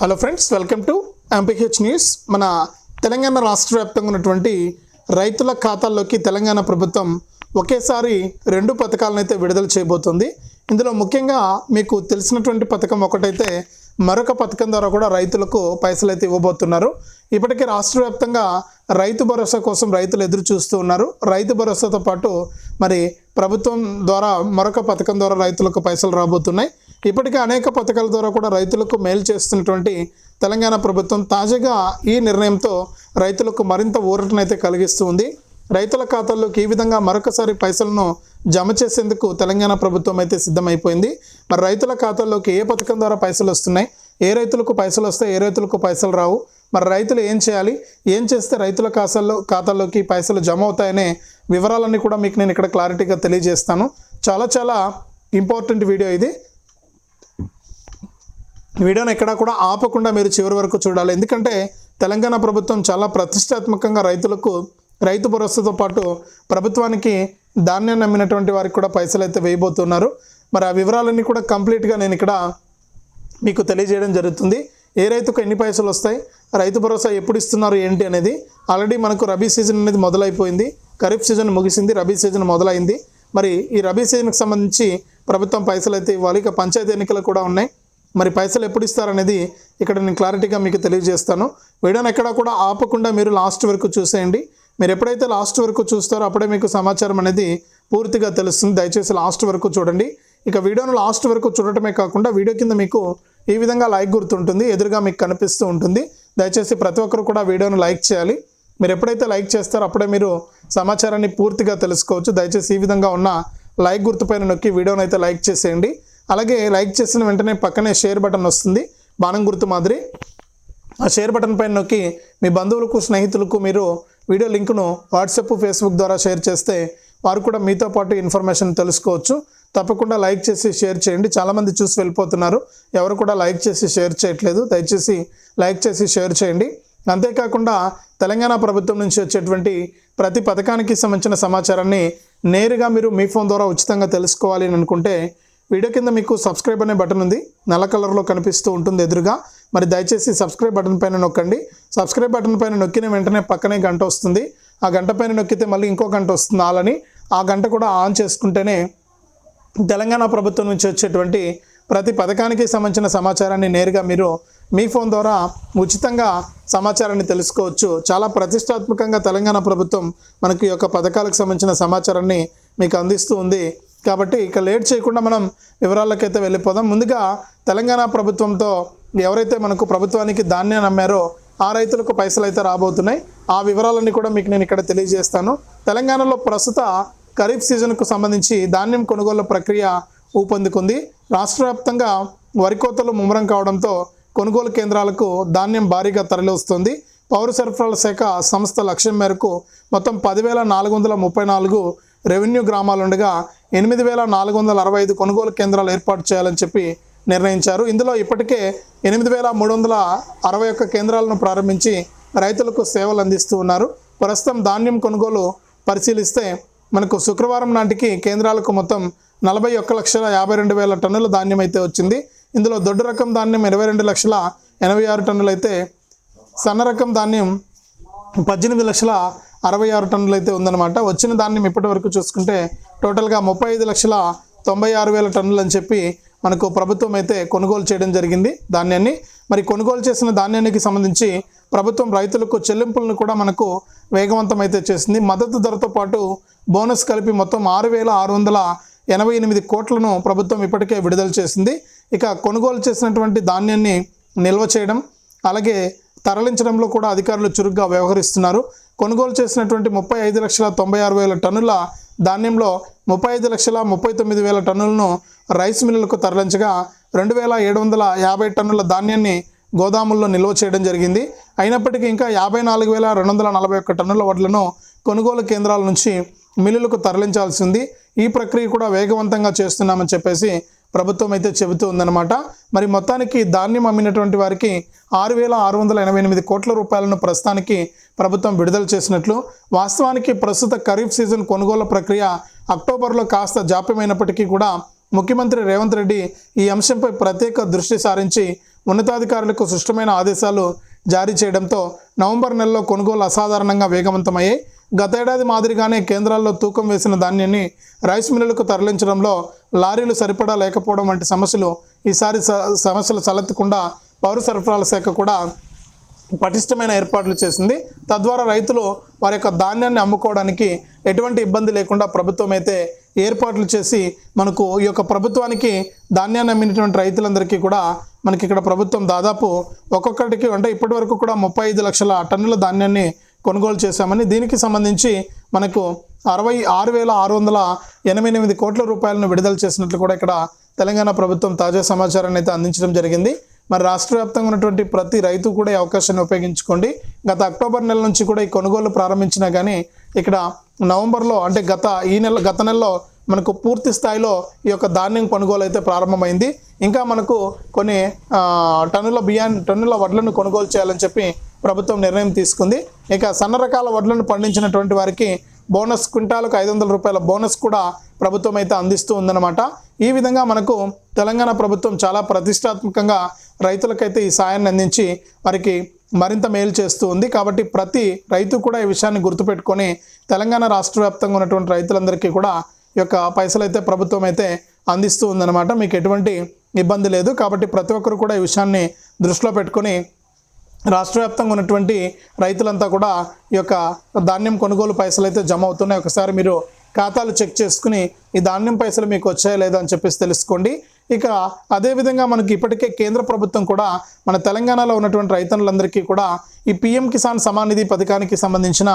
Hello friends welcome to MPH news మన తెలంగాణ రాష్ట్ర వ్యాప్తంగా ఉన్నటువంటి రైతుల ఖాతాల్లోకి తెలంగాణ ప్రభుత్వం ఒకేసారి రెండు పథకాలను అయితే విడుదల చేయబోతుంది. ఇందులో ముఖ్యంగా మీకు తెలిసినటువంటి పథకం ఒకటైతే మరొక పథకం ద్వారా కూడా రైతులకు పైసలు అయితే ఇవ్వబోతున్నారు. ఇప్పటికే రాష్ట్ర వ్యాప్తంగా రైతు భరోసా కోసం రైతులు ఎదురు చూస్తూ ఉన్నారు. రైతు భరోసాతో పాటు మరి ప్రభుత్వం ద్వారా మరొక పథకం ద్వారా రైతులకు పైసలు రాబోతున్నాయి. ఇప్పటికే అనేక పథకాల ద్వారా కూడా రైతులకు మేలు చేస్తున్నటువంటి తెలంగాణ ప్రభుత్వం తాజాగా ఈ నిర్ణయంతో రైతులకు మరింత ఊరటనైతే కలిగిస్తూ ఉంది. రైతుల ఖాతాల్లోకి ఈ విధంగా మరొకసారి పైసలను జమ చేసేందుకు తెలంగాణ ప్రభుత్వం అయితే సిద్ధమైపోయింది. మరి రైతుల ఖాతాల్లోకి ఏ పథకం ద్వారా పైసలు వస్తున్నాయి? ఏ రైతులకు పైసలు వస్తాయి? ఏ రైతులకు పైసలు రావు? మరి రైతులు ఏం చేయాలి? ఏం చేస్తే రైతుల ఖాతాల్లో ఖాతాల్లోకి పైసలు జమ అవుతాయనే వివరాలన్నీ కూడా మీకు నేను ఇక్కడ క్లారిటీగా తెలియజేస్తాను. చాలా చాలా ఇంపార్టెంట్ వీడియో ఇది. వీడియోని ఎక్కడా కూడా ఆపకుండా మీరు చివరి వరకు చూడాలి. ఎందుకంటే తెలంగాణ ప్రభుత్వం చాలా ప్రతిష్టాత్మకంగా రైతులకు రైతు భరోసాతో పాటు ప్రభుత్వానికి ధాన్యాన్ని నమ్మినటువంటి వారికి కూడా పైసలు అయితే వేయబోతున్నారు. మరి ఆ వివరాలన్నీ కూడా కంప్లీట్గా నేను ఇక్కడ మీకు తెలియజేయడం జరుగుతుంది. ఏ రైతుకు ఎన్ని పైసలు వస్తాయి రైతు భరోసా ఎప్పుడు ఇస్తున్నారు ఏంటి అనేది ఆల్రెడీ మనకు రబీ సీజన్ అనేది మొదలైపోయింది. ఖరీఫ్ సీజన్ ముగిసింది రబీ సీజన్ మొదలైంది. మరి ఈ రబీ సీజన్కి సంబంధించి ప్రభుత్వం పైసలు అయితే ఇవ్వాలి. ఇక పంచాయతీ ఎన్నికలు కూడా ఉన్నాయి. మరి పైసలు ఎప్పుడు ఇస్తారనేది ఇక్కడ నేను క్లారిటీగా మీకు తెలియజేస్తాను. వీడియోని ఎక్కడా కూడా ఆపకుండా మీరు లాస్ట్ వరకు చూసేయండి. మీరు ఎప్పుడైతే లాస్ట్ వరకు చూస్తారో అప్పుడే మీకు సమాచారం అనేది పూర్తిగా తెలుస్తుంది. దయచేసి లాస్ట్ వరకు చూడండి. ఇక వీడియోను లాస్ట్ వరకు చూడటమే కాకుండా వీడియో కింద మీకు ఈ విధంగా లైక్ గుర్తుంటుంది ఎదురుగా మీకు కనిపిస్తూ ఉంటుంది. దయచేసి ప్రతి ఒక్కరు కూడా వీడియోను లైక్ చేయాలి. మీరు ఎప్పుడైతే లైక్ చేస్తారో అప్పుడే మీరు సమాచారాన్ని పూర్తిగా తెలుసుకోవచ్చు. దయచేసి ఈ విధంగా ఉన్న లైక్ గుర్తుపైన నొక్కి వీడియోను అయితే లైక్ చేసేయండి. అలాగే లైక్ చేసిన వెంటనే పక్కనే షేర్ బటన్ వస్తుంది. బాణం గుర్తు మాదిరి. ఆ షేర్ బటన్ పైన నొక్కి మీ బంధువులకు స్నేహితులకు మీరు వీడియో లింకును వాట్సాప్ ఫేస్బుక్ ద్వారా షేర్ చేస్తే వారు కూడా మీతో పాటు ఇన్ఫర్మేషన్ తెలుసుకోవచ్చు. తప్పకుండా లైక్ చేసి షేర్ చేయండి. చాలామంది చూసి వెళ్ళిపోతున్నారు. ఎవరు కూడా లైక్ చేసి షేర్ చేయట్లేదు. దయచేసి లైక్ చేసి షేర్ చేయండి. అంతేకాకుండా తెలంగాణ ప్రభుత్వం నుంచి వచ్చేటువంటి ప్రతి పథకానికి సంబంధించిన సమాచారాన్ని నేరుగా మీరు మీ ఫోన్ ద్వారా ఉచితంగా తెలుసుకోవాలి అని అనుకుంటే వీడియో కింద మీకు సబ్స్క్రైబ్ అనే బటన్ ఉంది. నల్ల కలర్లో కనిపిస్తూ ఉంటుంది ఎదురుగా. మరి దయచేసి సబ్స్క్రైబ్ బటన్ పైన నొక్కండి. సబ్స్క్రైబ్ బటన్ పైన నొక్కిన వెంటనే పక్కనే గంట వస్తుంది. ఆ గంట పైన నొక్కితే మళ్ళీ ఇంకో గంట వస్తుంది ఆలని ఆ గంట కూడా ఆన్ చేసుకుంటేనే తెలంగాణ ప్రభుత్వం నుంచి వచ్చేటువంటి ప్రతి పథకానికి సంబంధించిన సమాచారాన్ని నేరుగా మీరు మీ ఫోన్ ద్వారా ఉచితంగా సమాచారాన్ని తెలుసుకోవచ్చు. చాలా ప్రతిష్టాత్మకంగా తెలంగాణ ప్రభుత్వం మనకి ఈ యొక్క పథకాలకు సంబంధించిన సమాచారాన్ని మీకు అందిస్తూ ఉంది. కాబట్టి ఇక లేట్ చేయకుండా మనం వివరాలకైతే వెళ్ళిపోదాం. ముందుగా తెలంగాణ ప్రభుత్వంతో ఎవరైతే మనకు ప్రభుత్వానికి ధాన్యాన్ని అమ్మారో ఆ రైతులకు పైసలు అయితే రాబోతున్నాయి. ఆ వివరాలన్నీ కూడా మీకు నేను ఇక్కడ తెలియజేస్తాను. తెలంగాణలో ప్రస్తుత ఖరీఫ్ సీజన్కు సంబంధించి ధాన్యం కొనుగోలు ప్రక్రియ ఊపందుకుంది. రాష్ట్ర వ్యాప్తంగా వరి కోతలు ముమ్మరం కావడంతో కొనుగోలు కేంద్రాలకు ధాన్యం భారీగా తరలివస్తుంది. పౌర సరఫరాల శాఖ సంస్థ లక్ష్యం మేరకు మొత్తం పదివేల నాలుగు వందల ముప్పై నాలుగు రెవెన్యూ గ్రామాలుండగా ఎనిమిది వేల నాలుగు వందల అరవై ఐదు కొనుగోలు కేంద్రాలు ఏర్పాటు చేయాలని చెప్పి నిర్ణయించారు. ఇందులో ఇప్పటికే ఎనిమిది వేల మూడు వందల అరవై ఒక్క కేంద్రాలను ప్రారంభించి రైతులకు సేవలు అందిస్తూ ఉన్నారు. ప్రస్తుతం ధాన్యం కొనుగోలు పరిశీలిస్తే మనకు శుక్రవారం నాటికి కేంద్రాలకు మొత్తం నలభై ఒక్క లక్షల యాభై రెండు వేల టన్నుల ధాన్యం అయితే వచ్చింది. ఇందులో దొడ్డు రకం ధాన్యం ఇరవై రెండు లక్షల ఎనభై ఆరు టన్నులైతే సన్న రకం ధాన్యం పద్దెనిమిది లక్షల అరవై ఆరు టన్నులు అయితే ఉందన్నమాట. వచ్చిన ధాన్యం ఇప్పటి వరకు చూసుకుంటే టోటల్గా ముప్పై ఐదు లక్షల తొంభై ఆరు వేల టన్నులు అని చెప్పి మనకు ప్రభుత్వం అయితే కొనుగోలు చేయడం జరిగింది ధాన్యాన్ని. మరి కొనుగోలు చేసిన ధాన్యానికి సంబంధించి ప్రభుత్వం రైతులకు చెల్లింపులను కూడా మనకు వేగవంతం అయితే చేసింది. మద్దతు ధరతో పాటు బోనస్ కలిపి మొత్తం ఆరు వేల ఆరు వందల ఎనభై ఎనిమిది కోట్లను ప్రభుత్వం ఇప్పటికే విడుదల చేసింది. ఇక కొనుగోలు చేసినటువంటి ధాన్యాన్ని నిల్వ చేయడం అలాగే తరలించడంలో కూడా అధికారులు చురుగ్గా వ్యవహరిస్తున్నారు. కొనుగోలు చేసినటువంటి ముప్పై ఐదు లక్షల తొంభై ఆరు వేల టన్నుల ధాన్యంలో ముప్పై ఐదు లక్షల ముప్పై తొమ్మిది వేల టన్నులను రైస్ మిల్లులకు తరలించగా రెండు వేల ఏడు వందల యాభై టన్నుల ధాన్యాన్ని గోదాముల్లో నిల్వ చేయడం జరిగింది. అయినప్పటికీ ఇంకా యాభై నాలుగు వేల రెండు వందల నలభై ఒక్క టన్నుల వడ్లను కొనుగోలు కేంద్రాల నుంచి మిల్లులకు తరలించాల్సింది ఈ ప్రక్రియ కూడా వేగవంతంగా చేస్తున్నామని చెప్పేసి ప్రభుత్వం అయితే చెబుతూ ఉందన్నమాట. మరి మొత్తానికి ధాన్యం అమ్మినటువంటి వారికి ఆరు వేల ఆరు వందల ఎనభై ఎనిమిది కోట్ల రూపాయలను ప్రస్తుతానికి ప్రభుత్వం విడుదల చేసినట్లు వాస్తవానికి ప్రస్తుత ఖరీఫ్ సీజన్ కొనుగోలు ప్రక్రియ అక్టోబర్లో కాస్త జాప్యమైనప్పటికీ కూడా ముఖ్యమంత్రి రేవంత్ రెడ్డి ఈ అంశంపై ప్రత్యేక దృష్టి సారించి ఉన్నతాధికారులకు సుష్టమైన ఆదేశాలు జారీ చేయడంతో నవంబర్ నెలలో కొనుగోలు అసాధారణంగా వేగవంతమయ్యాయి. గతేడాది మాదిరిగానే కేంద్రాల్లో తూకం వేసిన ధాన్యాన్ని రైస్ మిల్లులకు తరలించడంలో లారీలు సరిపడా లేకపోవడం వంటి సమస్యలు ఈసారి స- సమస్యలు తలెత్తకుండా పౌర సరఫరాల శాఖ కూడా పటిష్టమైన ఏర్పాట్లు చేసింది. తద్వారా రైతులు వారి యొక్క ధాన్యాన్ని అమ్ముకోవడానికి ఎటువంటి ఇబ్బంది లేకుండా ప్రభుత్వం అయితే ఏర్పాట్లు చేసి మనకు ఈ యొక్క ప్రభుత్వానికి ధాన్యాన్ని అమ్మినటువంటి రైతులందరికీ కూడా మనకి ఇక్కడ ప్రభుత్వం దాదాపు ఒక్కొక్కటికి అంటే ఇప్పటి వరకు కూడా ముప్పై ఐదు లక్షల టన్నుల ధాన్యాన్ని కొనుగోలు చేశామని దీనికి సంబంధించి మనకు అరవై ఆరు వేల ఆరు వందల ఎనభై ఎనిమిది కోట్ల రూపాయలను విడుదల చేసినట్లు కూడా ఇక్కడ తెలంగాణ ప్రభుత్వం తాజా సమాచారాన్ని అయితే అందించడం జరిగింది. మరి రాష్ట్ర వ్యాప్తంగా ఉన్నటువంటి ప్రతి రైతు కూడా ఈ అవకాశాన్ని ఉపయోగించుకోండి. గత అక్టోబర్ నెల నుంచి కూడా ఈ కొనుగోలు ప్రారంభించినా కానీ ఇక్కడ నవంబర్లో అంటే గత ఈ నెల గత నెలలో మనకు పూర్తి స్థాయిలో ఈ యొక్క ధాన్యం కొనుగోలు అయితే ప్రారంభమైంది. ఇంకా మనకు కొన్ని టన్నుల బియ్యాన్ని టన్నుల వడ్లను కొనుగోలు చేయాలని చెప్పి ప్రభుత్వం నిర్ణయం తీసుకుంది. ఇక సన్న రకాల వడ్లను పండించినటువంటి వారికి బోనస్ క్వింటాలకు ఐదు వందల రూపాయల బోనస్ కూడా ప్రభుత్వం అయితే అందిస్తూ ఉందన్నమాట. ఈ విధంగా మనకు తెలంగాణ ప్రభుత్వం చాలా ప్రతిష్టాత్మకంగా రైతులకైతే ఈ సాయాన్ని అందించి వారికి మరింత మేలు చేస్తూ ఉంది. కాబట్టి ప్రతి రైతు కూడా ఈ విషయాన్ని గుర్తుపెట్టుకొని తెలంగాణ రాష్ట్ర వ్యాప్తంగా ఉన్నటువంటి రైతులందరికీ కూడా ఈ యొక్క పైసలు అయితే ప్రభుత్వం అయితే అందిస్తూ ఉందన్నమాట. మీకు ఎటువంటి ఇబ్బంది లేదు. కాబట్టి ప్రతి ఒక్కరు కూడా ఈ విషయాన్ని దృష్టిలో పెట్టుకొని రాష్ట్ర వ్యాప్తంగా ఉన్నటువంటి రైతులంతా కూడా ఈ యొక్క ధాన్యం కొనుగోలు పైసలు అయితే జమ అవుతున్నాయి. ఒకసారి మీరు ఖాతాలు చెక్ చేసుకుని ఈ ధాన్యం పైసలు మీకు వచ్చాయా లేదా అని చెప్పేసి తెలుసుకోండి. ఇక అదేవిధంగా మనకి ఇప్పటికే కేంద్ర ప్రభుత్వం కూడా మన తెలంగాణలో ఉన్నటువంటి రైతులందరికీ కూడా ఈ పిఎం కిసాన్ సమాన్ నిధి పథకానికి సంబంధించిన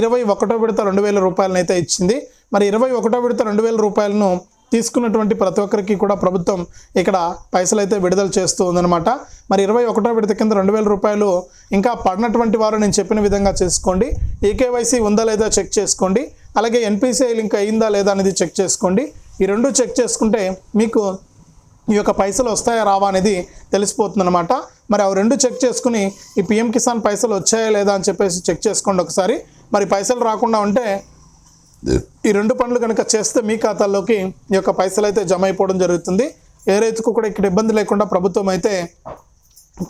ఇరవై ఒకటో విడత రెండు వేల రూపాయలను అయితే ఇచ్చింది. మరి ఇరవై ఒకటో విడత రెండు వేల రూపాయలను తీసుకున్నటువంటి ప్రతి ఒక్కరికి కూడా ప్రభుత్వం ఇక్కడ పైసలు అయితే విడుదల చేస్తూ ఉందన్నమాట. మరి ఇరవై ఒకటో విడత కింద రెండు వేల రూపాయలు ఇంకా పడినటువంటి వారు నేను చెప్పిన విధంగా చేసుకోండి. ఈకేవైసీ ఉందా లేదా చెక్ చేసుకోండి. అలాగే ఎన్పిసిఐ లింక్ అయిందా లేదా అనేది చెక్ చేసుకోండి. ఈ రెండు చెక్ చేసుకుంటే మీకు ఈ యొక్క పైసలు వస్తాయా రావా అనేది తెలిసిపోతుందన్నమాట. మరి అవి రెండు చెక్ చేసుకుని ఈ పిఎం కిసాన్ పైసలు వచ్చాయా లేదా అని చెప్పేసి చెక్ చేసుకోండి ఒకసారి. మరి పైసలు రాకుండా ఉంటే ఈ రెండు పనులు కనుక చేస్తే మీ ఖాతాల్లోకి ఈ యొక్క పైసలు అయితే జమ అయిపోవడం జరుగుతుంది. ఏ రైతుకు కూడా ఇక్కడ ఇబ్బంది లేకుండా ప్రభుత్వం అయితే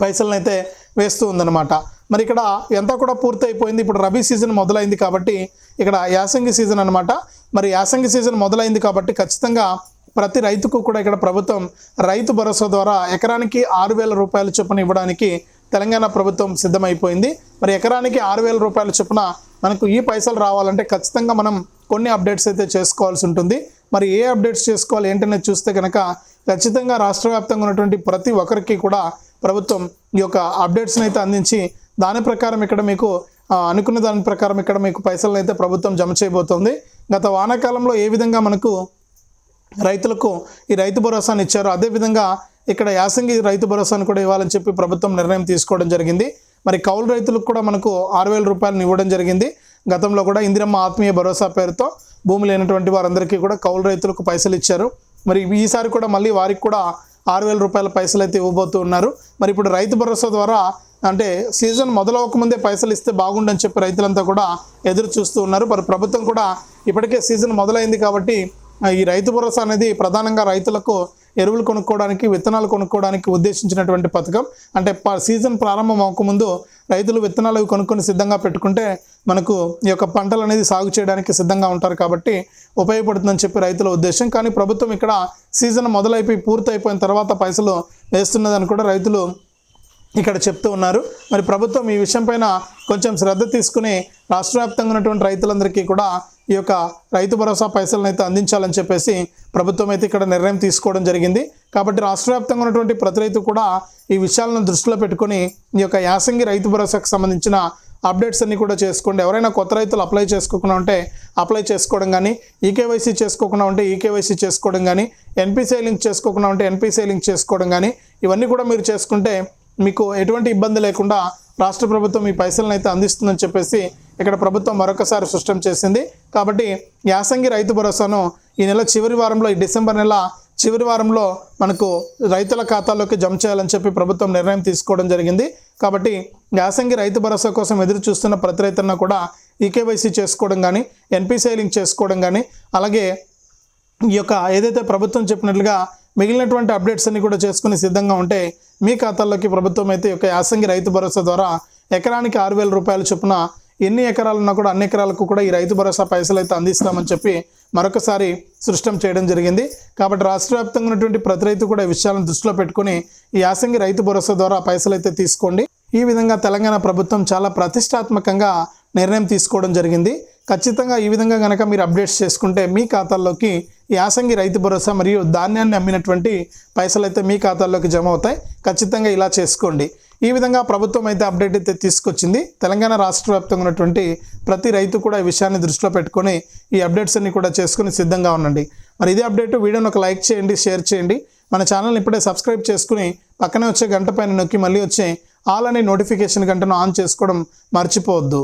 పైసలను అయితే వేస్తూ ఉందన్నమాట. మరి ఇక్కడ ఎంత కూడా పూర్తయిపోయింది. ఇప్పుడు రబీ సీజన్ మొదలైంది కాబట్టి ఇక్కడ యాసంగి సీజన్ అనమాట మరి యాసంగి సీజన్ మొదలైంది కాబట్టి ఖచ్చితంగా ప్రతి రైతుకు కూడా ఇక్కడ ప్రభుత్వం రైతు భరోసా ద్వారా ఎకరానికి ఆరు వేల రూపాయల చొప్పున ఇవ్వడానికి తెలంగాణ ప్రభుత్వం సిద్ధమైపోయింది. మరి ఎకరానికి ఆరు వేల రూపాయల చొప్పున మనకు ఈ పైసలు రావాలంటే ఖచ్చితంగా మనం కొన్ని అప్డేట్స్ అయితే చేసుకోవాల్సి ఉంటుంది. మరి ఏ అప్డేట్స్ చేసుకోవాలి ఏంటనేది చూస్తే కనుక ఖచ్చితంగా రాష్ట్ర వ్యాప్తంగా ఉన్నటువంటి ప్రతి ఒక్కరికి కూడా ప్రభుత్వం ఈ యొక్క అప్డేట్స్ని అయితే అందించి దాని ప్రకారం ఇక్కడ మీకు అనుకున్న దాని ప్రకారం ఇక్కడ మీకు పైసలను అయితే ప్రభుత్వం జమ చేయబోతోంది. గత వానాకాలంలో ఏ విధంగా మనకు రైతులకు ఈ రైతు భరోసాను ఇచ్చారు అదేవిధంగా ఇక్కడ యాసంగి రైతు భరోసాను కూడా ఇవ్వాలని చెప్పి ప్రభుత్వం నిర్ణయం తీసుకోవడం జరిగింది. మరి కౌలు రైతులకు కూడా మనకు ఆరు వేల రూపాయలను ఇవ్వడం జరిగింది. గతంలో కూడా ఇందిరమ్మ ఆత్మీయ భరోసా పేరుతో భూమి లేనటువంటి వారందరికీ కూడా కౌలు రైతులకు పైసలు ఇచ్చారు. మరి ఈసారి కూడా మళ్ళీ వారికి కూడా ఆరు వేల రూపాయల పైసలు అయితే ఇవ్వబోతూ ఉన్నారు. మరి ఇప్పుడు రైతు భరోసా ద్వారా అంటే సీజన్ మొదలవకముందే పైసలు ఇస్తే బాగుండని చెప్పి రైతులంతా కూడా ఎదురు చూస్తూ ఉన్నారు. మరి ప్రభుత్వం కూడా ఇప్పటికే సీజన్ మొదలైంది కాబట్టి ఈ రైతు భరోసా అనేది ప్రధానంగా రైతులకు ఎరువులు కొనుక్కోవడానికి విత్తనాలు కొనుక్కోవడానికి ఉద్దేశించినటువంటి పథకం. అంటే ప- సీజన్ ప్రారంభం అవ్వకముందు రైతులు విత్తనాలు అవి కొనుక్కొని సిద్ధంగా పెట్టుకుంటే మనకు ఈ యొక్క పంటలు అనేది సాగు చేయడానికి సిద్ధంగా ఉంటారు కాబట్టి ఉపయోగపడుతుందని చెప్పి రైతుల ఉద్దేశం. కానీ ప్రభుత్వం ఇక్కడ సీజన్ మొదలైపోయి పూర్తయిపోయిన తర్వాత పైసలు వేస్తున్నదని కూడా రైతులు ఇక్కడ చెప్తూ ఉన్నారు. మరి ప్రభుత్వం ఈ విషయం పైన కొంచెం శ్రద్ధ తీసుకుని రాష్ట్ర వ్యాప్తంగా ఉన్నటువంటి రైతులందరికీ కూడా ఈ యొక్క రైతు భరోసా పైసలను అయితే అందించాలని చెప్పేసి ప్రభుత్వం అయితే ఇక్కడ నిర్ణయం తీసుకోవడం జరిగింది. కాబట్టి రాష్ట్ర వ్యాప్తంగా ఉన్నటువంటి ప్రతి రైతు కూడా ఈ విషయాలను దృష్టిలో పెట్టుకొని ఈ యొక్క యాసంగి రైతు భరోసాకు సంబంధించిన అప్డేట్స్ అన్నీ కూడా చేసుకోండి. ఎవరైనా కొత్త రైతులు అప్లై చేసుకోకుండా ఉంటే అప్లై చేసుకోవడం కానీ ఈకేవైసీ చేసుకోకుండా ఉంటే ఈకేవైసీ చేసుకోవడం కానీ ఎన్పిసిఐ లింక్ చేసుకోకుండా ఉంటే ఎన్పిసిఐ లింక్ చేసుకోవడం కానీ ఇవన్నీ కూడా మీరు చేసుకుంటే మీకు ఎటువంటి ఇబ్బంది లేకుండా రాష్ట్ర ప్రభుత్వం ఈ పైసలను అయితే అందిస్తుందని చెప్పేసి ఇక్కడ ప్రభుత్వం మరొకసారి స్పష్టం చేసింది. కాబట్టి యాసంగి రైతు భరోసాను ఈ నెల చివరి వారంలో ఈ డిసెంబర్ నెల చివరి వారంలో మనకు రైతుల ఖాతాల్లోకి జమ చేయాలని చెప్పి ప్రభుత్వం నిర్ణయం తీసుకోవడం జరిగింది. కాబట్టి యాసంగి రైతు భరోసా కోసం ఎదురు చూస్తున్న ప్రతి రైతన్న కూడా ఈకేవైసీ చేసుకోవడం కానీ ఎన్పిసిఐ లింక్ చేసుకోవడం కానీ అలాగే ఈ యొక్క ఏదైతే ప్రభుత్వం చెప్పినట్లుగా మిగిలినటువంటి అప్డేట్స్ అన్ని కూడా చేసుకుని సిద్ధంగా ఉంటే మీ ఖాతాల్లోకి ప్రభుత్వం అయితే ఒక యొక్క యాసంగి రైతు భరోసా ద్వారా ఎకరానికి ఆరు వేల రూపాయల చొప్పున ఎన్ని ఎకరాలున్నా కూడా అన్ని ఎకరాలకు కూడా ఈ రైతు భరోసా పైసలు అయితే అందిస్తామని చెప్పి మరొకసారి సృష్టం చేయడం జరిగింది. కాబట్టి రాష్ట్ర వ్యాప్తంగా ఉన్నటువంటి ప్రతి రైతు కూడా ఈ విషయాలను దృష్టిలో పెట్టుకుని ఈ యాసంగి రైతు భరోసా ద్వారా పైసలు అయితే తీసుకోండి. ఈ విధంగా తెలంగాణ ప్రభుత్వం చాలా ప్రతిష్టాత్మకంగా నిర్ణయం తీసుకోవడం జరిగింది. ఖచ్చితంగా ఈ విధంగా కనుక మీరు అప్డేట్స్ చేసుకుంటే మీ ఖాతాల్లోకి యాసంగి రైతు భరోసా మరియు ధాన్యాన్ని అమ్మినటువంటి పైసలు అయితే మీ ఖాతాల్లోకి జమ అవుతాయి. ఖచ్చితంగా ఇలా చేసుకోండి. ఈ విధంగా ప్రభుత్వం అయితే అప్డేట్ అయితే తీసుకొచ్చింది. తెలంగాణ రాష్ట్ర వ్యాప్తంగా ఉన్నటువంటి ప్రతి రైతు కూడా ఈ విషయాన్ని దృష్టిలో పెట్టుకొని ఈ అప్డేట్స్ అన్ని కూడా చేసుకుని సిద్ధంగా ఉండండి. మరి ఇదే అప్డేట్ వీడియోని ఒక లైక్ చేయండి షేర్ చేయండి. మన ఛానల్ని ఇప్పుడే సబ్స్క్రైబ్ చేసుకుని పక్కనే వచ్చే గంట పైన నొక్కి మళ్ళీ వచ్చే ఆల్ అనే నోటిఫికేషన్ గంటను ఆన్ చేసుకోవడం మర్చిపోవద్దు.